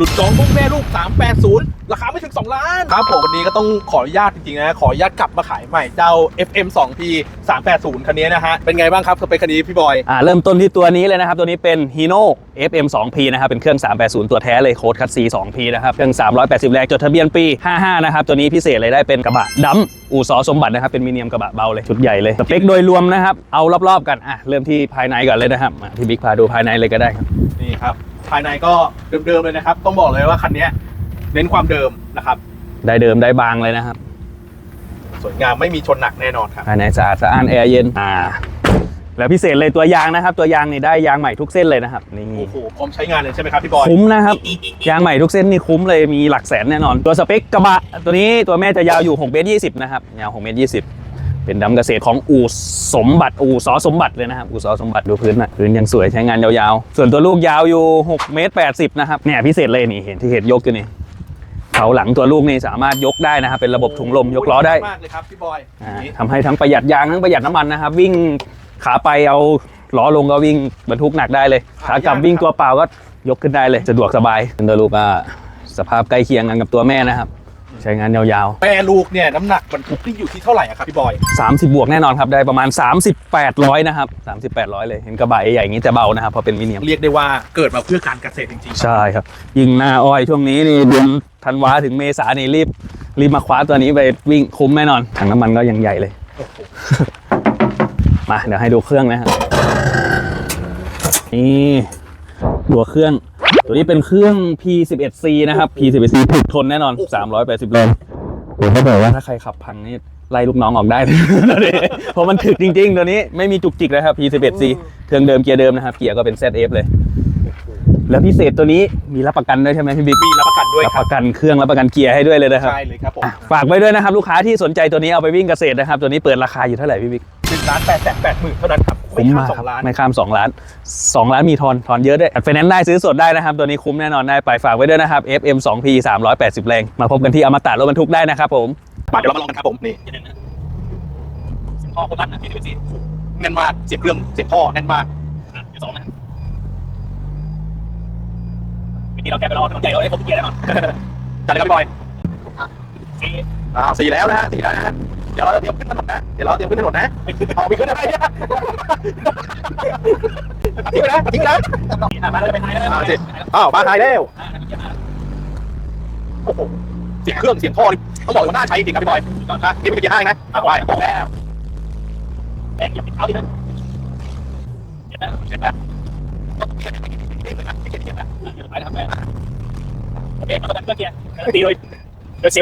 หลุดจองพวกแม่ลูก 380 ราคาไม่ถึง 2 ล้าน ครับผมวันนี้ก็ต้องขออนุญาตจริงๆนะ ขออนุญาตกลับมาขายใหม่เจ้า FM 2P 380 คันนี้นะฮะ เป็นไงบ้างครับสเปคคันนี้พี่บอย อ่าเริ่มต้นที่ตัวนี้เลยนะครับ ตัวนี้เป็น Hino FM 2P นะครับ เป็นเครื่อง 380 ตัวแท้เลยโค้ดคัตซี 2P นะครับ เครื่อง 380 แรงจดทะเบียนปี 55 นะครับ ตัวนี้พิเศษเลยได้เป็นกระบะดัมอู่ซอสมบัตินะครับ เป็นมิเนียมกระบะเบาเลยชุดใหญ่เลยสเปคโดยรวมนะครับเอารอบๆกันอะเริ่มที่ภายในก่อนเลยนะครับมาพี่บิ๊กพาดูภายในเลยก็ได้ครับนี่ครับ ภายในก็เดิมๆเลยนะครับ ต้องบอกเลยว่าคันนี้เน้นความเดิมนะครับ ได้เดิมได้บางเลยนะครับ สวยงามไม่มีชนหนักแน่นอนครับภายในสะอาดสะอ้านแอร์เย็นอ่าแล้วพิเศษเลยตัวยางนะครับ ตัวยางนี่ได้ยางใหม่ทุกเส้นเลยนะครับนี่โอ้โหพร้อมใช้งานเลยใช่ไหมครับพี่บอยคุ้มนะครับ ยางใหม่ทุกเส้นนี่คุ้มเลยมีหลักแสนแน่นอน ตัวสเปคกระบะ ตัวนี้ตัวแม่จะยาวอยู่6เมตร20นะครับยาว6เมตร20 เป็นดำเกษตรของอู่สมบัติอู่สอสมบัติเลยนะครับอู่สอสมบัติดูพื้นนะพื้นยังสวยใช้งานยาวๆ ส่วนตัวลูกยาวอยู่6เมตร80นะครับเนี่ยพิเศษเลยนี่เห็นที่เห็นยกอยู่นี่เขาหลังตัวลูกนี่สามารถยกได้นะครับ เป็นระบบถุงลมยกล้อได้มากเลยครับพี่บอยอ่าทำให้ทั้งประหยัดยางทั้งประหยัดน้ำมันนะครับวิ่งขาไปเอาล้อลงก็วิ่งบรรทุกหนักได้เลยขากลับวิ่งตัวเปล่าก็ยกขึ้นได้เลย สะดวกสบายตัวลูกก็สภาพใกล้เคียงกันกับตัวแม่นะครับ ใช้งานยาวแม่ลูกเนี่ยน้ำหนักบรรทุกนี่อยู่ที่เท่าไหร่อะครับพี่บอยๆ30 บวกแน่นอนครับ ได้ประมาณ 3800นะครับ3800เลย เห็นกระบะใหญ่อย่างนี้แต่เบานะครับเพราะเป็นมิเนียม เรียกได้ว่าเกิดมาเพื่อการเกษตรจริงๆ ใช่ครับ ยิงหน้าอ้อยช่วงนี้นี่เดือนธันวาถึงเมษานี่รีบรีบมาคว้าตัวนี้ไปวิ่งคุ้มแน่นอน ถังน้ำมันก็ยังใหญ่เลยโอ้โหมาเดี๋ยวให้ดูเครื่องนะครับนี่ตัวเครื่อง ตัวนี้เป็นเครื่อง P11C นะครับ P11C ถึกทนแน่นอน 380แรงโอ้เขาบอกว่าถ้าใครขับพังนี่ไล่ลูกน้องออกได้ตัวนี้เพราะมันถึกจริง ๆ ตัวนี้ไม่มีจุกจิกเลยครับ P11C เครื่องเดิมเกียร์เดิมนะครับเกียร์ก็เป็น ZF เลย แล้วพิเศษตัวนี้มีรับประกันด้วยใช่ไหมพี่บิ๊กมีรับประกันด้วยรับครัปบระกันเครื่องรับประกันเกียร์ให้ด้วยเลยนะครับใช่เลยครับผมอะฝากไว้ด้วยนะครับลูกค้าที่สนใจตัวนี้เอาไปวิ่งเกษตรนะครับ ตัวนี้เปิดราคาอยู่เท่าไหร่พี่บิ๊กหนึ่งล้านแปดแสนแปดหมื่นเท่านั้นครับ คุ้มมากไข้ครับสองล้านไม่ข้าม2ล้าน2ล้านมีทอนทอนเยอะด้วยไฟแนนซ์ได้ซื้อสดได้นะครับ ตัวนี้คุ้มแน่นอนได้ไปฝากไว้ด้วยนะครับ FM 2P 380 แรง มาพบกันที่อมตะรถบรรทุกได้นะครับผมมาเดี๋ยวเรามาลองกันครับผมนี่เสียงท่อโคตรลั่นนะพี่ดูสิแน่นมากเสียงเครื่องเสียงท่อแน่นมากอะเดี๋ยวสองนะวิธีเราแก้ไปแล้วต้องใหญ่เราได้ครบทุกเกียร์แน่นอนจัดเลยครับพี่บอยสี่ อ่าสี่แล้วนะฮะสี่แล้วนะฮะเดี๋ยวเราจะเตรียมขึ้นถนนนะ เดี๋ยวเราเตรียมขึ้นถนนนะเอาไปขึ้นอะไรเนี่ยทิ้งไปนะทิ้งไปนะมาเลยไปไทยแล้วอ่าสิอ้าวมาไทยแล้วโอ้โหเสียงเครื่องเสียงท่อนี่ต้องบอกว่าน่าใช้จริงครับพี่บอยนะนี่เป็นเกียร์ห้างนะอะไปบอกแล้วแรงอย่าปิดเท้าดินะเห็นไหมเห็นไหมไปทำไปโอเคมาประกันเครื่องเกียร์ตีเลย เดี๋ยวเ